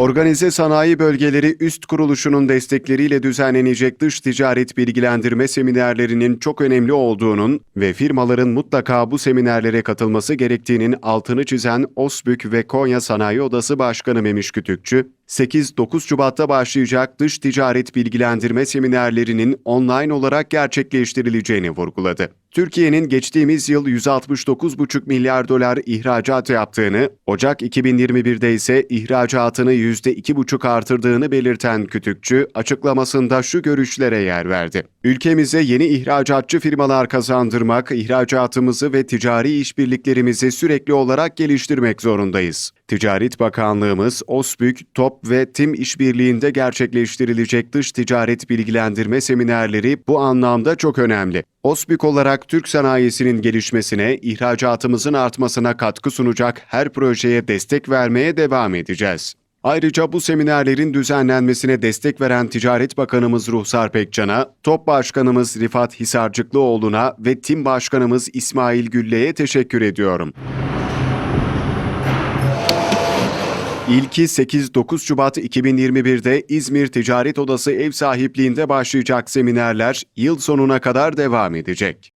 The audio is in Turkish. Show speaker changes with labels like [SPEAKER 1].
[SPEAKER 1] Organize Sanayi Bölgeleri Üst Kuruluşu'nun destekleriyle düzenlenecek dış ticaret bilgilendirme seminerlerinin çok önemli olduğunun ve firmaların mutlaka bu seminerlere katılması gerektiğinin altını çizen OSBÜK ve Konya Sanayi Odası Başkanı Memiş Kütükçü, 8-9 Şubat'ta başlayacak dış ticaret bilgilendirme seminerlerinin online olarak gerçekleştirileceğini vurguladı. Türkiye'nin geçtiğimiz yıl 169,5 milyar dolar ihracat yaptığını, Ocak 2021'de ise ihracatını %2,5 artırdığını belirten Kütükçü, açıklamasında şu görüşlere yer verdi. Ülkemize yeni ihracatçı firmalar kazandırmak, ihracatımızı ve ticari işbirliklerimizi sürekli olarak geliştirmek zorundayız. Ticaret Bakanlığımız, OSBÜK, TOP ve TİM işbirliğinde gerçekleştirilecek dış ticaret bilgilendirme seminerleri bu anlamda çok önemli. OSBİK olarak Türk sanayisinin gelişmesine, ihracatımızın artmasına katkı sunacak her projeye destek vermeye devam edeceğiz. Ayrıca bu seminerlerin düzenlenmesine destek veren Ticaret Bakanımız Ruhsar Pekcan'a, TOP Başkanımız Rifat Hisarcıklıoğlu'na ve Tim Başkanımız İsmail Gülle'ye teşekkür ediyorum. İlki 8-9 Şubat 2021'de İzmir Ticaret Odası ev sahipliğinde başlayacak seminerler yıl sonuna kadar devam edecek.